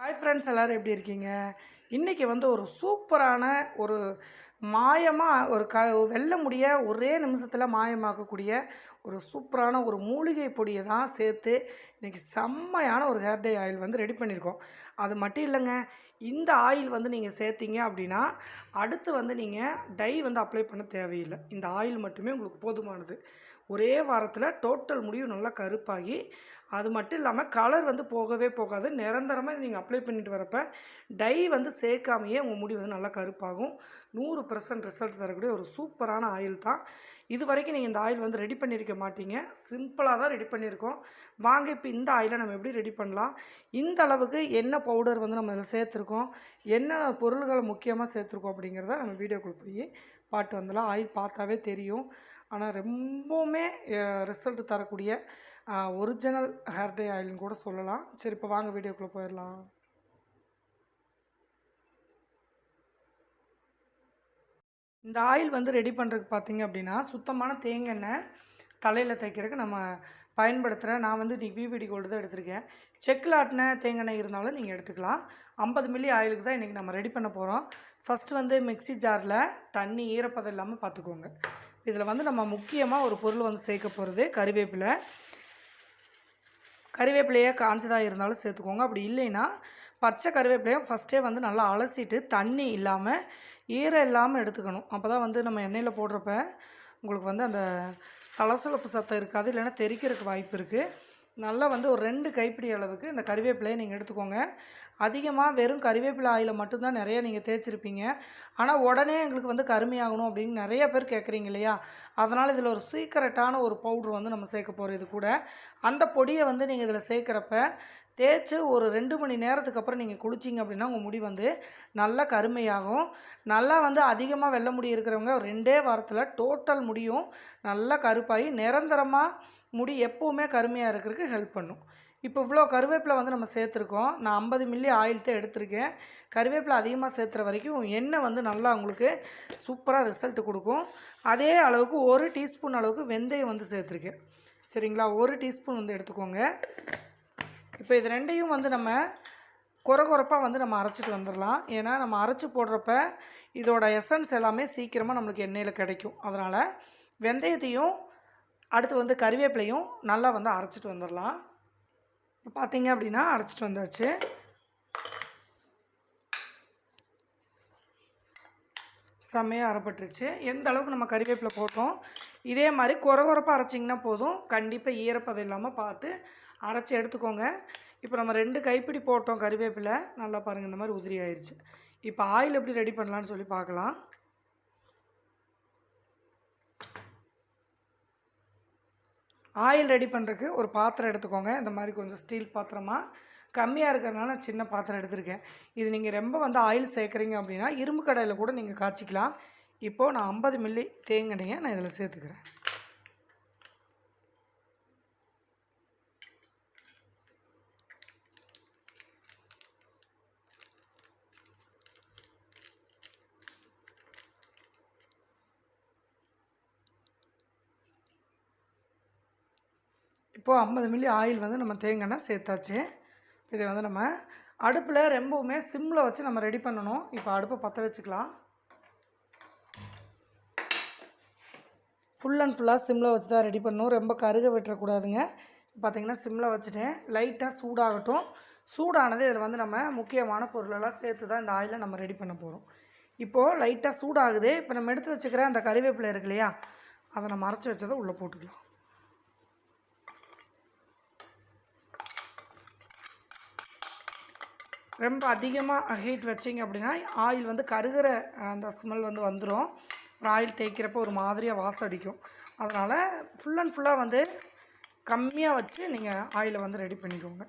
Hi friends எல்லோரும் எப்படி இருக்கீங்க? இன்றைக்கி வந்து ஒரு சூப்பரான ஒரு மாயமாக ஒரு க வெல்ல முடிய ஒரே நிமிஷத்தில் மாயமாக்கக்கூடிய ஒரு சூப்பரான ஒரு மூலிகை பொடியை தான் சேர்த்து இன்றைக்கி செம்மையான ஒரு ஹேர் டே ஆயில் வந்து ரெடி பண்ணியிருக்கோம். அது மட்டும் இல்லைங்க இந்த ஆயில் வந்து நீங்கள் சேர்த்தீங்க அப்படின்னா அடுத்து வந்து நீங்கள் டை வந்து அப்ளை பண்ண தேவையில்லை. இந்த ஆயில் மட்டுமே உங்களுக்கு போதுமானது. ஒரே வாரத்தில் டோட்டல் முடிவு நல்லா கருப்பாகி அது மட்டும் இல்லாமல் கலர் வந்து போகவே போகாது. நிரந்தரமாக நீங்கள் அப்ளை பண்ணிட்டு வரப்ப டை வந்து சேர்க்காமையே உங்கள் முடி வந்து நல்லா கருப்பாகும். நூறு பர்சன்ட் ரிசல்ட் தரக்கூடிய ஒரு சூப்பரான ஆயில் தான். இது வரைக்கும் நீங்கள் இந்த ஆயில் வந்து ரெடி பண்ணியிருக்க மாட்டீங்க. சிம்பிளாக தான் ரெடி பண்ணியிருக்கோம் வாங்க இப்போ இந்த ஆயிலை நம்ம எப்படி ரெடி பண்ணலாம்? இந்த அளவுக்கு என்ன பவுடர் வந்து நம்ம இதில் சேர்த்துருக்கோம்? என்னென்ன பொருள்களை முக்கியமாக சேர்த்துருக்கோம் அப்படிங்கிறத நம்ம வீடியோக்குள்ளே போய் பாட்டு வந்தலாம் ஆயில் பார்த்தாவே தெரியும். ஆனால் ரொம்பவுமே ரிசல்ட் தரக்கூடிய ஒரிஜினல் ஹேர் டே ஆயில்னு கூட சொல்லலாம். சரி இப்போ வாங்க வீடியோக்குள்ளே போயிடலாம் இந்த ஆயில் வந்து ரெடி பண்ணுறதுக்கு பார்த்தீங்க அப்படின்னா சுத்தமான தேங்காய் தலையில் தைக்கிறதுக்கு நம்ம பயன்படுத்துகிற நான் வந்து இன்றைக்கி விவிடி கோல்டு தான் எடுத்திருக்கேன். செக்கில் ஆட்டின தேங்காய் இருந்தாலும் நீங்கள் எடுத்துக்கலாம். ஐம்பது மில்லி ஆயிலுக்கு தான் இன்றைக்கி நம்ம ரெடி பண்ண போகிறோம் ஃபஸ்ட்டு வந்து மிக்ஸி ஜாரில் தண்ணி ஈரப்பதம் இல்லாமல் பார்த்துக்கோங்க இதில் வந்து நம்ம முக்கியமாக ஒரு பொருள் வந்து சேர்க்க போகிறது கருவேப்பிலை. கறிவேப்பிலையே காஞ்சதாக இருந்தாலும் சேர்த்துக்கோங்க. அப்படி இல்லைன்னா பச்சை கறிவேப்பிலையும் ஃபஸ்ட்டே வந்து நல்லா அலசிட்டு தண்ணி இல்லாமல் ஈரம் இல்லாமல் எடுத்துக்கணும். அப்போ தான் வந்து நம்ம எண்ணெயில் போடுறப்ப உங்களுக்கு வந்து அந்த சலசலப்பு சத்தம் இருக்காது இல்லைன்னா தெரிக்கிறதுக்கு வாய்ப்பு இருக்குது நல்லா வந்து ஒரு ரெண்டு கைப்பிடி அளவுக்கு இந்த கறிவேப்பிலையை நீங்கள் எடுத்துக்கோங்க. அதிகமாக வெறும் கறிவேப்பிலை ஆயில் மட்டும்தான் நிறைய நீங்கள் தேய்ச்சிருப்பீங்க. ஆனால் உடனே எங்களுக்கு வந்து கருமையாகணும் அப்படின்னு நிறைய பேர் கேட்குறீங்க இல்லையா? அதனால் இதில் ஒரு சீக்கிரட்டான ஒரு பவுட்ரு வந்து நம்ம சேர்க்க போகிறோம் இது கூட. அந்த பொடியை வந்து நீங்கள் இதில் சேர்க்குறப்ப தேய்ச்சி ஒரு ரெண்டு மணி நேரத்துக்கு அப்புறம் நீங்கள் குளிச்சிங்க அப்படின்னா உங்கள் முடி வந்து நல்லா கருமையாகும். நல்லா வந்து அதிகமாக வெள்ள முடி இருக்கிறவங்க ரெண்டே வாரத்தில் டோட்டல் முடியும். நல்லா கருப்பாகி நிரந்தரமாக முடி எப்போவுமே கருமையாக இருக்கிறதுக்கு ஹெல்ப் பண்ணும். இப்போ இவ்வளோ கருவேப்பிலை வந்து நம்ம சேர்த்துருக்கோம். நான் ஐம்பது மில்லி ஆயில் தான் எடுத்திருக்கேன். கருவேப்பிலை அதிகமாக சேர்த்துற வரைக்கும் எண்ணெய் வந்து நல்லா உங்களுக்கு சூப்பராக ரிசல்ட் கொடுக்கும். அதே அளவுக்கு ஒரு டீஸ்பூன் அளவுக்கு வெந்தயம் வந்து சேர்த்துருக்கேன். சரிங்களா? ஒரு டீஸ்பூன் வந்து எடுத்துக்கோங்க. இப்போ இது ரெண்டையும் வந்து நம்ம குறகுறப்பாக வந்து நம்ம அரைச்சிட்டு வந்துடலாம். ஏன்னா நம்ம அரைச்சி போடுறப்ப இதோட எசன்ஸ் எல்லாமே சீக்கிரமாக நம்மளுக்கு எண்ணெயில் கிடைக்கும். அதனால் வெந்தயத்தையும் அடுத்து வந்து கறிவேப்பிலையும் நல்லா வந்து அரைச்சிட்டு வந்துடலாம். பார்த்தீங்க அப்படின்னா அரைச்சிட்டு வந்தாச்சு. செம்மையாக அரைப்பட்டுருச்சு. எந்த அளவுக்கு நம்ம கறிவேப்பிலை போட்டோம் இதே மாதிரி குறை குறைப்பாக அரைச்சிங்கன்னா போதும். கண்டிப்பாக ஈரப்பதம் இல்லாமல் பார்த்து அரைச்சி எடுத்துக்கோங்க. இப்போ நம்ம ரெண்டு கைப்பிடி போட்டோம் கறிவேப்பிலை. நல்லா பாருங்கள் இந்த மாதிரி உதிரி ஆயிடுச்சு இப்போ ஆயில் எப்படி ரெடி பண்ணலான்னு சொல்லி பார்க்கலாம். ஆயில் ரெடி பண்ணுறதுக்கு ஒரு பாத்திரம் எடுத்துக்கோங்க. இந்த மாதிரி கொஞ்சம் ஸ்டீல் பாத்திரமாக கம்மியாக இருக்கிறனால நான் சின்ன பாத்திரம் எடுத்திருக்கேன். இது நீங்கள் ரொம்ப வந்து ஆயில் சேர்க்குறீங்க அப்படின்னா இரும்பு கடையில் கூட நீங்கள் காய்ச்சிக்கலாம். இப்போது நான் ஐம்பது மில்லி தேங்கெண்ணையை நான் இதில் சேர்த்துக்கிறேன். இப்போது ஐம்பது மில்லி ஆயில் வந்து நம்ம தேங்காய் சேர்த்தாச்சு. இதை வந்து நம்ம அடுப்பில் ரொம்பவுமே சிம்மில் வச்சு நம்ம ரெடி பண்ணணும். இப்போ அடுப்பை பற்ற வச்சுக்கலாம். ஃபுல் அண்ட் ஃபுல்லாக சிம்மில் வச்சு தான் ரெடி பண்ணணும். ரொம்ப கருக விட்டுறக்கூடாதுங்க. பார்த்திங்கன்னா சிம்மில் வச்சுட்டேன். லைட்டாக சூடாகட்டும். சூடானது இதில் வந்து நம்ம முக்கியமான பொருளெல்லாம் சேர்த்து தான் இந்த ஆயிலை நம்ம ரெடி பண்ண போகிறோம் இப்போது லைட்டாக சூடாகுது. இப்போ நம்ம எடுத்து வச்சுக்கிற அந்த கறிவேப்பிலை இருக்கு இல்லையா? அதை நம்ம அரைச்சி வச்சதை உள்ளே போட்டுக்கலாம். ரொம்ப அதிகமாக ஹீட் வச்சிங்க அப்படின்னா ஆயில் வந்து கருகிற அந்த ஸ்மெல் வந்து வந்துடும் ஆயில் தேய்க்கிறப்போ ஒரு மாதிரியாக வாசம் அடிக்கும். அதனால் ஃபுல் அண்ட் ஃபுல்லாக வந்து கம்மியாக வச்சு நீங்கள் ஆயிலை வந்து ரெடி பண்ணிக்கோங்க.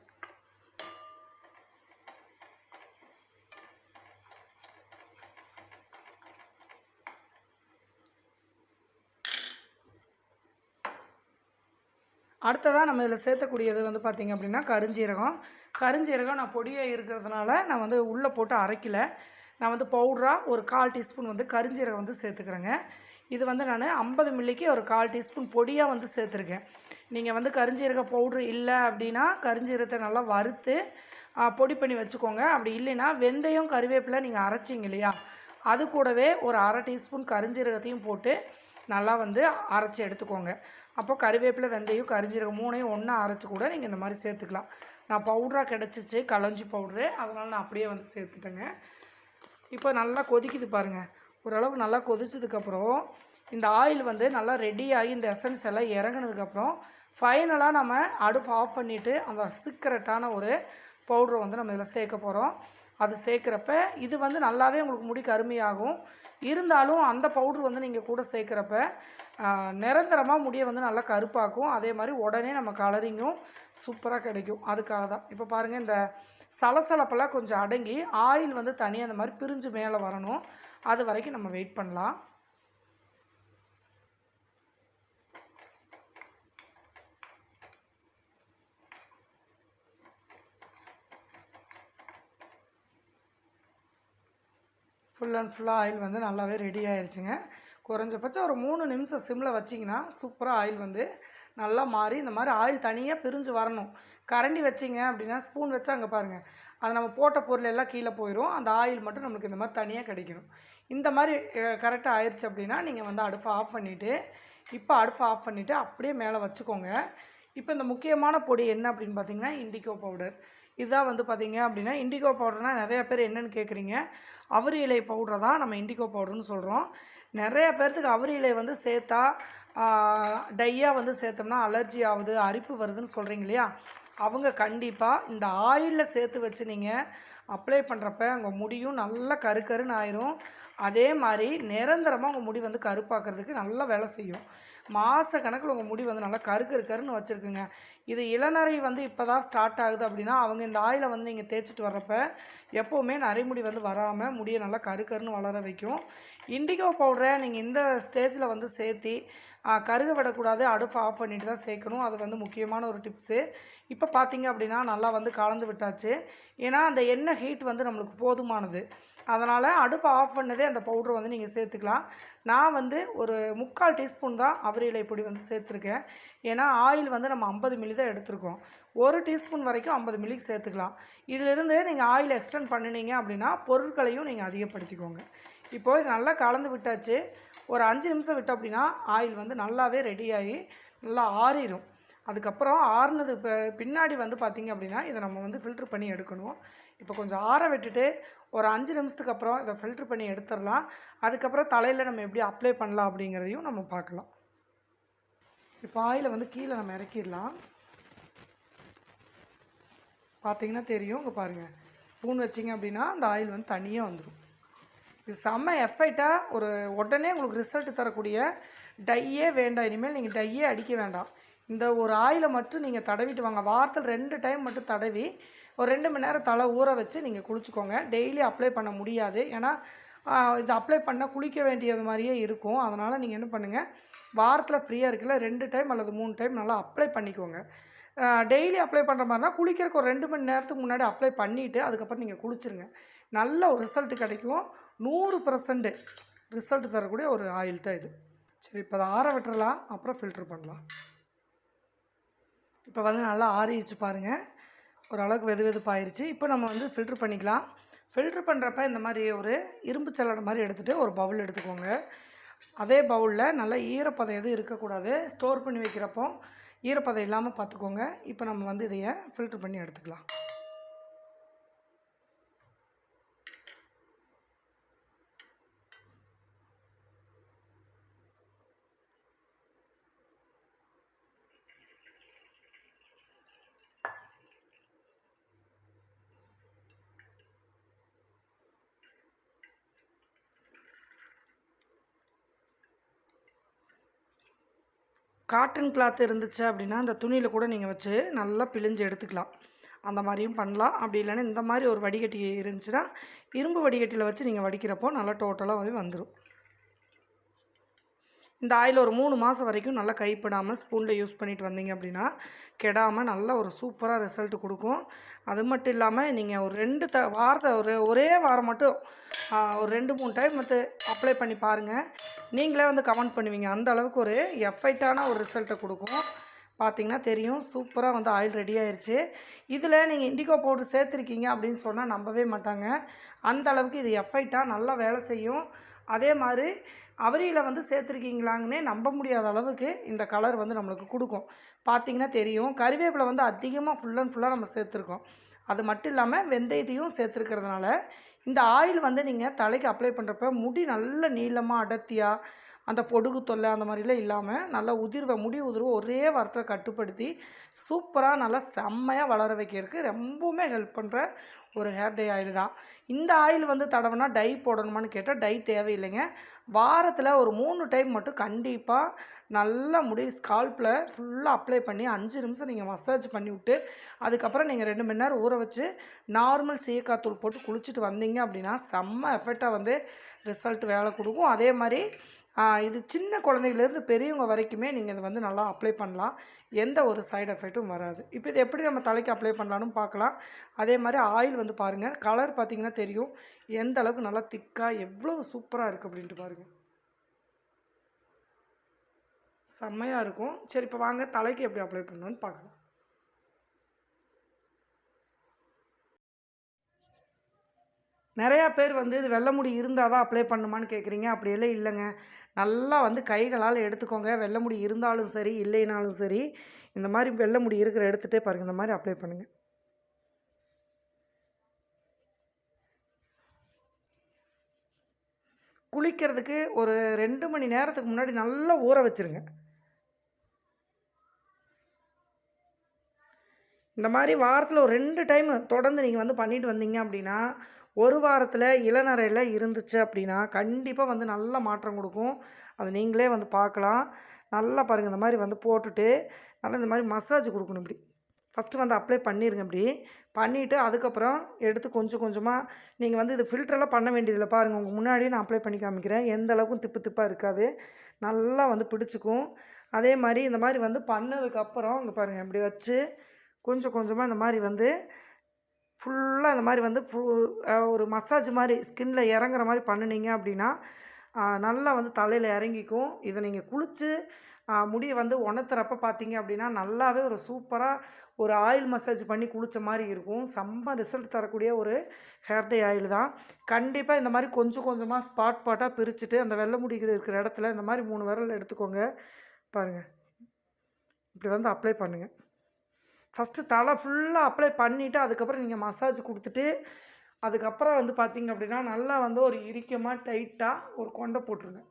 அடுத்ததாக நம்ம இதில் சேர்த்தக்கூடியது வந்து பார்த்திங்க அப்படின்னா கருஞ்சீரகம். கருஞ்சீரகம் நான் பொடியாக இருக்கிறதுனால நான் வந்து உள்ளே போட்டு அரைக்கல. நான் வந்து பவுட்ராக ஒரு கால் டீஸ்பூன் வந்து கருஞ்சீரகம் வந்து சேர்த்துக்கிறேங்க. இது வந்து நான் ஐம்பது மில்லிக்கு ஒரு கால் டீஸ்பூன் பொடியாக வந்து சேர்த்துருக்கேன். நீங்கள் வந்து கருஞ்சீரக பவுட்ரு இல்லை அப்படின்னா கருஞ்சீரகத்தை நல்லா வறுத்து பொடி பண்ணி வச்சுக்கோங்க. அப்படி இல்லைன்னா வெந்தயம் கருவேப்பிலை நீங்கள் அரைச்சிங்க இல்லையா? அது கூடவே ஒரு அரை டீஸ்பூன் கரிஞ்சீரகத்தையும் போட்டு நல்லா வந்து அரைச்சி எடுத்துக்கோங்க. அப்போ கருவேப்பிலை வெந்தயம் கரிஞ்சீரகம் மூணையும் ஒன்றா அரைச்சி கூட நீங்கள் இந்த மாதிரி சேர்த்துக்கலாம். நான் பவுடராக கிடச்சிச்சு கலஞ்சி பவுட்ரு அதனால் நான் அப்படியே வந்து சேர்த்துட்டேங்க. இப்போ நல்லா கொதிக்குது பாருங்கள் ஓரளவுக்கு நல்லா கொதிச்சதுக்கப்புறம் இந்த ஆயில் வந்து நல்லா ரெடியாகி இந்த எசன்ஸ் எல்லாம் இறங்குனதுக்கப்புறம் ஃபைனலாக நம்ம அடுப்பு ஆஃப் பண்ணிவிட்டு அந்த சீக்கிரட்டான ஒரு பவுடரை வந்து நம்ம இதில் சேர்க்க போகிறோம் அது சேர்க்குறப்ப இது வந்து நல்லாவே உங்களுக்கு முடி கருமையாகும். இருந்தாலும் அந்த பவுட்ரு வந்து நீங்கள் கூட சேர்க்குறப்ப நிரந்தரமாக முடியை வந்து நல்லா கருப்பாக்கும். அதே மாதிரி உடனே நம்ம கலரிங்கும் சூப்பராக கிடைக்கும். அதுக்காக தான். இப்போ பாருங்கள் இந்த சலசலப்பெல்லாம் கொஞ்சம் அடங்கி ஆயில் வந்து தனியாக அந்த மாதிரி பிரிஞ்சு மேலே வரணும். அது வரைக்கும் நம்ம வெயிட் பண்ணலாம். ஃபுல் அண்ட் ஃபுல்லாக ஆயில் வந்து நல்லாவே ரெடி ஆயிடுச்சுங்க குறைஞ்சபட்சம் ஒரு மூணு நிமிஷம் சிம்மில் வச்சிங்கன்னா சூப்பராக ஆயில் வந்து நல்லா மாறி இந்த மாதிரி ஆயில் தனியாக பிரிஞ்சு வரணும். கரண்டி வச்சிங்க அப்படின்னா ஸ்பூன் வச்சா அங்கே பாருங்கள் அது நம்ம போட்ட பொருள் எல்லாம் கீழே போயிடும் அந்த ஆயில் மட்டும் நம்மளுக்கு இந்த மாதிரி தனியாக கிடைக்கணும். இந்த மாதிரி கரெக்டாக ஆயிடுச்சு அப்படின்னா நீங்கள் வந்து அடுப்பை ஆஃப் பண்ணிவிட்டு இப்போ அடுப்பை ஆஃப் பண்ணிவிட்டு அப்படியே மேலே வச்சுக்கோங்க. இப்போ இந்த முக்கியமான பொடி என்ன அப்படின்னு பார்த்தீங்கன்னா இண்டிகோ பவுடர் இதுதான் வந்து பார்த்தீங்க அப்படின்னா இண்டிகோ பவுடர்னால் நிறையா பேர் என்னென்னு கேட்குறீங்க அவரி இலை பவுடரை தான் நம்ம இண்டிகோ பவுடர்னு சொல்கிறோம் நிறைய பேர்த்துக்கு அவரியலை வந்து சேர்த்தா டையாக வந்து சேர்த்தோம்னா அலர்ஜி ஆகுது அரிப்பு வருதுன்னு சொல்கிறீங்க இல்லையா? அவங்க கண்டிப்பாக இந்த ஆயிலில் சேர்த்து வச்சு நீங்கள் அப்ளை பண்ணுறப்ப உங்கள் முடியும் நல்லா கரு கருன்னு ஆயிரும். அதே மாதிரி நிரந்தரமாக உங்கள் முடி வந்து கருப்பாக்குறதுக்கு நல்லா வேலை செய்யும். மாத கணக்கில் உங்கள் முடி வந்து நல்லா கரு கரு கருன்னு வச்சுருக்குங்க. இது இளநரை வந்து இப்போ தான் ஸ்டார்ட் ஆகுது அப்படின்னா அவங்க இந்த ஆயிலை வந்து நீங்கள் தேய்ச்சிட்டு வர்றப்ப எப்போவுமே நரைமுடி வந்து வராமல் முடியை நல்லா கரு கருன்னு வளர வைக்கும். இண்டிகோ பவுடரை நீங்கள் இந்த ஸ்டேஜில் வந்து சேர்த்தி கருக விடக்கூடாது. அடுப்பு ஆஃப் பண்ணிட்டு தான் சேர்க்கணும். அது வந்து முக்கியமான ஒரு டிப்ஸு இப்போ பார்த்தீங்க அப்படின்னா நல்லா வந்து கலந்து விட்டாச்சு. ஏன்னா அந்த எண்ணெய் ஹீட் வந்து நம்மளுக்கு போதுமானது. அதனால் அடுப்பை ஆஃப் பண்ணதே அந்த பவுட்ரு வந்து நீங்கள் சேர்த்துக்கலாம். நான் வந்து ஒரு முக்கால் டீஸ்பூன் தான் அவரி இலை பொடி வந்து சேர்த்துருக்கேன். ஏன்னா ஆயில் வந்து நம்ம ஐம்பது மில்லி தான் எடுத்திருக்கோம். ஒரு டீஸ்பூன் வரைக்கும் ஐம்பது மில்லிக்கு சேர்த்துக்கலாம். இதிலிருந்து நீங்கள் ஆயில் எக்ஸ்டெண்ட் பண்ணினீங்க அப்படின்னா பொருட்களையும் நீங்கள் அதிகப்படுத்திக்கோங்க. இப்போது இது நல்லா கலந்து விட்டாச்சு. ஒரு அஞ்சு நிமிஷம் விட்டோம் அப்படின்னா ஆயில் வந்து நல்லாவே ரெடியாகி நல்லா ஆறிடும் அதுக்கப்புறம் ஆறுனது இப்போ பின்னாடி வந்து பார்த்திங்க அப்படின்னா இதை நம்ம வந்து ஃபில்ட்ரு பண்ணி எடுக்கணும். இப்போ கொஞ்சம் ஆற விட்டுட்டு ஒரு அஞ்சு நிமிஷத்துக்கு அப்புறம் இதை ஃபில்ட்ரு பண்ணி எடுத்துடலாம். அதுக்கப்புறம் தலையில் நம்ம எப்படி அப்ளை பண்ணலாம் அப்படிங்கிறதையும் நம்ம பார்க்கலாம். இப்போ ஆயிலை வந்து கீழே நம்ம இறக்கிடலாம். பார்த்தீங்கன்னா தெரியும். இங்கே பாருங்கள் ஸ்பூன் வச்சிங்க அப்படின்னா அந்த ஆயில் வந்து தனியாக வந்துடும் இது செம்ம எஃபெக்டாக ஒரு உடனே உங்களுக்கு ரிசல்ட் தரக்கூடிய டையே வேண்டாம். இனிமேல் நீங்கள் டையே அடிக்க வேண்டாம். இந்த ஒரு ஆயிலை மட்டும் நீங்கள் தடவிட்டு வாங்க. வாரத்தில் ரெண்டு டைம் மட்டும் தடவி ஒரு ரெண்டு மணி நேரம் தலை ஊற வச்சு நீங்கள் குளிச்சுக்கோங்க. டெய்லி அப்ளை பண்ண முடியாது. ஏன்னா இது அப்ளை பண்ணால் குளிக்க வேண்டியது மாதிரியே இருக்கும். அதனால் நீங்கள் என்ன பண்ணுங்கள் வாரத்தில் ஃப்ரீயாக இருக்குல்ல ரெண்டு டைம் அல்லது மூணு டைம் நல்லா அப்ளை பண்ணிக்கோங்க. டெய்லி அப்ளை பண்ணுற மாதிரினா குளிக்கிறதுக்கு ஒரு ரெண்டு மணி நேரத்துக்கு முன்னாடி அப்ளை பண்ணிவிட்டு அதுக்கப்புறம் நீங்கள் குளிச்சிருங்க. நல்ல ஒரு ரிசல்ட் கிடைக்கும். நூறு பர்சன்ட் ரிசல்ட் தரக்கூடிய ஒரு ஆயில் தான் இது. சரி இப்போ அதை ஆற விட்டுறலாம். அப்புறம் ஃபில்ட்ரு பண்ணலாம். இப்போ வந்து நல்லா ஆறிடுச்சு பாருங்கள் ஒரு அளவுக்கு வெது வெதுப்பாயிருச்சு. இப்போ நம்ம வந்து ஃபில்ட்ரு பண்ணிக்கலாம். ஃபில்ட்ரு பண்ணுறப்ப இந்த மாதிரி ஒரு இரும்பு சல்லடை மாதிரி எடுத்துகிட்டு ஒரு பவுல் எடுத்துக்கோங்க. அதே பவுலில் நல்லா ஈரப்பதம் எதுவும் இருக்கக்கூடாது. ஸ்டோர் பண்ணி வைக்கிறப்போ ஈரப்பதம் இல்லாமல் பார்த்துக்கோங்க. இப்போ நம்ம வந்து இதையே ஃபில்ட்ரு பண்ணி எடுத்துக்கலாம். காட்டன் கிளாத் இருந்துச்சு அப்படின்னா அந்த துணியில் கூட நீங்கள் வச்சு நல்லா பிழிஞ்சு எடுத்துக்கலாம். அந்த மாதிரியும் பண்ணலாம். அப்படி இல்லைன்னா இந்த மாதிரி ஒரு வடிகட்டி இருந்துச்சுன்னா இரும்பு வடிகட்டியில் வச்சு நீங்கள் வடிக்கிறப்போ நல்லா டோட்டலாக வந்து வந்துடும் இந்த ஆயில் ஒரு மூணு மாதம் வரைக்கும் நல்லா கைப்படாமல் ஸ்பூனில் யூஸ் பண்ணிட்டு வந்தீங்க அப்படின்னா கெடாமல் நல்ல ஒரு சூப்பராக ரிசல்ட் கொடுக்கும். அது மட்டும் இல்லாமல் நீங்கள் ஒரு ரெண்டு த வாரத்தை ஒரு ஒரே வாரம் மட்டும் ஒரு ரெண்டு மூணு டைம் வந்து அப்ளை பண்ணி பாருங்கள் நீங்களே வந்து கமெண்ட் பண்ணுவீங்க. அந்த அளவுக்கு ஒரு எஃபெக்டான ஒரு ரிசல்ட்டை கொடுக்கும். பார்த்தீங்கன்னா தெரியும். சூப்பராக வந்து ஆயில் ரெடி ஆயிடுச்சு இதில் நீங்கள் இண்டிகோ பவுடர் சேர்த்துருக்கீங்க அப்படின்னு சொன்னால் நம்பவே மாட்டாங்க. அந்த அளவுக்கு இது எஃபெக்டாக நல்லா வேலை செய்யும். அதே மாதிரி அவரியில் வந்து சேர்த்துருக்கீங்களாங்கன்னே நம்ப முடியாத அளவுக்கு இந்த கலர் வந்து நம்மளுக்கு கொடுக்கும். பார்த்தீங்கன்னா தெரியும். கருவேப்பிலை வந்து அதிகமாக ஃபுல் அண்ட் ஃபுல்லாக நம்ம சேர்த்துருக்கோம். அது மட்டும் இல்லாமல் வெந்தயத்தையும் சேர்த்துருக்கிறதுனால இந்த ஆயில் வந்து நீங்கள் தலைக்கு அப்ளை பண்ணுறப்ப முடி நல்ல நீளமாக அடர்த்தியாக அந்த பொடுகு தொல்லை அந்த மாதிரிலாம் இல்லாமல் நல்லா உதிர்வை முடி உதிர்வை ஒரே வாரத்தில் கட்டுப்படுத்தி சூப்பராக நல்லா செம்மையாக வளர வைக்கிறதுக்கு ரொம்பவுமே ஹெல்ப் பண்ணுற ஒரு ஹேர் டே ஆயில் தான். இந்த ஆயில் வந்து தடவைனா டை போடணுமான்னு கேட்டால் டை தேவையில்லைங்க. வாரத்தில் ஒரு மூணு டைம் மட்டும் கண்டிப்பாக நல்லா முடி ஸ்கால்ப்பில் ஃபுல்லாக அப்ளை பண்ணி அஞ்சு நிமிஷம் நீங்கள் மசாஜ் பண்ணி விட்டு அதுக்கப்புறம் நீங்கள் ரெண்டு மணி நேரம் ஊற வச்சு நார்மல் சீக்காத்தூள் போட்டு குளிச்சுட்டு வந்தீங்க அப்படின்னா செம்ம எஃபெக்டாக வந்து ரிசல்ட் வேலை கொடுக்கும். அதே மாதிரி இது சின்ன குழந்தைகள்லேருந்து பெரியவங்க வரைக்குமே நீங்கள் இதை வந்து நல்லா அப்ளை பண்ணலாம். எந்த ஒரு சைடு எஃபெக்ட்டும் வராது. இப்போ இது எப்படி நம்ம தலைக்கு அப்ளை பண்ணலான்னு பார்க்கலாம். அதே மாதிரி ஆயில் வந்து பாருங்கள் கலர் பார்த்திங்கன்னா தெரியும். எந்த அளவுக்கு நல்லா திக்காக எவ்வளோ சூப்பராக இருக்குது அப்படின்ட்டு பாருங்கள் செம்மையாக இருக்கும். சரி இப்போ வாங்க தலைக்கு எப்படி அப்ளை பண்ணலான்னு பார்க்கலாம். நிறையா பேர் வந்து இது வெள்ளை முடி இருந்தால் தான் அப்ளை பண்ணுமான்னு கேட்குறீங்க அப்படியெல்லாம் இல்லைங்க. நல்லா வந்து கைகளால் எடுத்துக்கோங்க. வெள்ளை முடி இருந்தாலும் சரி இல்லைனாலும் சரி இந்த மாதிரி வெள்ளை முடி இருக்கிற எடுத்துகிட்டே பாருங்கள் இந்த மாதிரி அப்ளை பண்ணுங்கள் குளிக்கிறதுக்கு ஒரு ரெண்டு மணி நேரத்துக்கு முன்னாடி நல்லா ஊற வச்சுருங்க. இந்த மாதிரி வாரத்தில் ஒரு ரெண்டு டைம் தொடர்ந்து நீங்கள் வந்து பண்ணிட்டு வந்தீங்க அப்படின்னா ஒரு வாரத்தில் இளநரையில் இருந்துச்சு அப்படின்னா கண்டிப்பாக வந்து நல்ல மாற்றம் கொடுக்கும். அது நீங்களே வந்து பார்க்கலாம். நல்லா பாருங்கள் இந்த மாதிரி வந்து போட்டுட்டு நல்லா இந்த மாதிரி மசாஜ் கொடுக்கணும் இப்படி. ஃபஸ்ட்டு வந்து அப்ளை பண்ணிடுங்க இப்படி. பண்ணிவிட்டு அதுக்கப்புறம் எடுத்து கொஞ்சம் கொஞ்சமாக நீங்கள் வந்து இது ஃபில்டரெல்லாம் பண்ண வேண்டியதில்லை. பாருங்கள் உங்கள் முன்னாடியே நான் அப்ளை பண்ணி காமிக்கிறேன். எந்த அளவுக்கும் திப்பு திப்பாக இருக்காது. நல்லா வந்து பிடிச்சிக்கும். அதே மாதிரி இந்த மாதிரி வந்து பண்ணதுக்கப்புறம் இங்கே பாருங்கள் இப்படி வச்சு கொஞ்சம் கொஞ்சமாக இந்த மாதிரி வந்து ஃபுல்லாக இந்த மாதிரி வந்து ஃபு ஒரு மசாஜ் மாதிரி ஸ்கின்ல இறங்குற மாதிரி பண்ணுனீங்க அப்படின்னா நல்லா வந்து தலையில் இறங்கிக்கும். இதை நீங்கள் குளித்து முடியை வந்து உணர்த்துறப்ப பார்த்தீங்க அப்படின்னா நல்லாவே ஒரு சூப்பராக ஒரு ஆயில் மசாஜ் பண்ணி குளித்த மாதிரி இருக்கும். செம்ம ரிசல்ட் தரக்கூடிய ஒரு ஹேர் டே ஆயில் தான். கண்டிப்பாக இந்த மாதிரி கொஞ்சம் கொஞ்சமாக ஸ்பாட் ஸ்பாட்டாக பிரிச்சுட்டு அந்த வெள்ளை முடிகள் இருக்கிற இடத்துல இந்த மாதிரி மூணு விரல் எடுத்துக்கோங்க. பாருங்கள் இப்படி வந்து அப்ளை பண்ணுங்கள் ஃபஸ்ட்டு தலை ஃபுல்லாக அப்ளை பண்ணிவிட்டு அதுக்கப்புறம் நீங்கள் மசாஜ் கொடுத்துட்டு அதுக்கப்புறம் வந்து பார்த்தீங்க அப்படின்னா நல்லா வந்து ஒரு இறுக்கமாக டைட்டாக ஒரு கொண்டை போட்டுருங்க.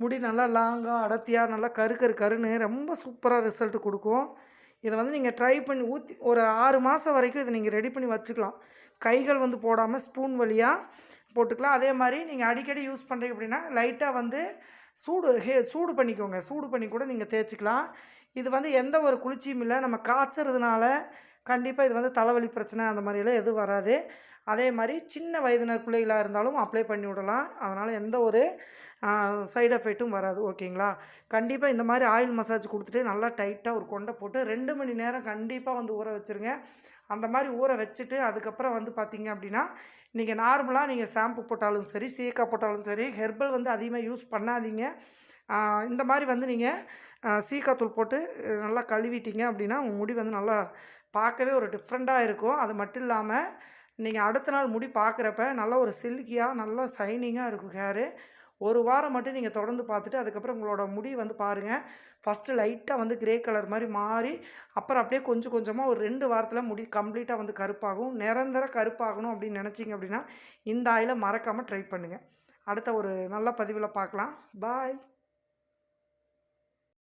முடி நல்லா லாங்காக அடர்த்தியாக நல்லா கரு கரு கருன்னு ரொம்ப சூப்பராக ரிசல்ட் கொடுக்கும். இதை வந்து நீங்கள் ட்ரை பண்ணி ஊற்றி ஒரு ஆறு மாதம் வரைக்கும் இதை நீங்கள் ரெடி பண்ணி வச்சுக்கலாம். கைகள் வந்து போடாமல் ஸ்பூன் வழியாக போட்டுக்கலாம். அதே மாதிரி நீங்கள் அடிக்கடி யூஸ் பண்ணுறீங்க அப்படின்னா லைட்டாக வந்து சூடு ஹே சூடு பண்ணிக்கோங்க. சூடு பண்ணி கூட நீங்கள் தேய்ச்சிக்கலாம். இது வந்து எந்த ஒரு குளிர்ச்சியும் இல்லை. நம்ம காய்ச்சறதுனால கண்டிப்பாக இது வந்து தலைவலி பிரச்சனை அந்த மாதிரியெல்லாம் எதுவும் வராது. அதே மாதிரி சின்ன வயதினர் பிள்ளைகளாக இருந்தாலும் அப்ளை பண்ணி விடலாம். அதனால் எந்த ஒரு சைடு எஃபெக்ட்டும் வராது. ஓகேங்களா கண்டிப்பாக இந்த மாதிரி ஆயில் மசாஜ் கொடுத்துட்டு நல்லா டைட்டாக ஒரு கொண்டை போட்டு ரெண்டு மணி நேரம் கண்டிப்பாக வந்து ஊற வச்சுருங்க. அந்த மாதிரி ஊற வச்சுட்டு அதுக்கப்புறம் வந்து பார்த்திங்க அப்படின்னா நீங்கள் நார்மலாக நீங்கள் ஷாம்பு போட்டாலும் சரி சீக்கா போட்டாலும் சரி ஹெர்பல் வந்து அதிகமாக யூஸ் பண்ணாதீங்க. இந்த மாதிரி வந்து நீங்கள் சீக்காத்தூள் போட்டு நல்லா கழுவிட்டீங்க அப்படின்னா உங்கள் முடி வந்து நல்லா பார்க்கவே ஒரு டிஃப்ரெண்ட்டாக இருக்கும். அது மட்டும் இல்லாமல் நீங்கள் அடுத்த நாள் முடி பார்க்குறப்ப நல்லா ஒரு சில்கியாக நல்லா ஷைனிங்காக இருக்கும் ஹேரு. ஒரு வாரம் மட்டும் நீங்கள் தொடர்ந்து பார்த்துட்டு அதுக்கப்புறம் உங்களோட முடி வந்து பாருங்கள் ஃபஸ்ட்டு லைட்டாக வந்து கிரே கலர் மாதிரி மாறி அப்புறம் அப்படியே கொஞ்சம் கொஞ்சமாக ஒரு ரெண்டு வாரத்தில் முடி கம்ப்ளீட்டாக வந்து கருப்பாகும். நிரந்தர கருப்பாகணும் அப்படின்னு நினச்சிங்க அப்படின்னா இந்த ஆயிலை மறக்காமல் ட்ரை பண்ணுங்கள் அடுத்த ஒரு நல்ல பதிவில் பார்க்கலாம். பாய்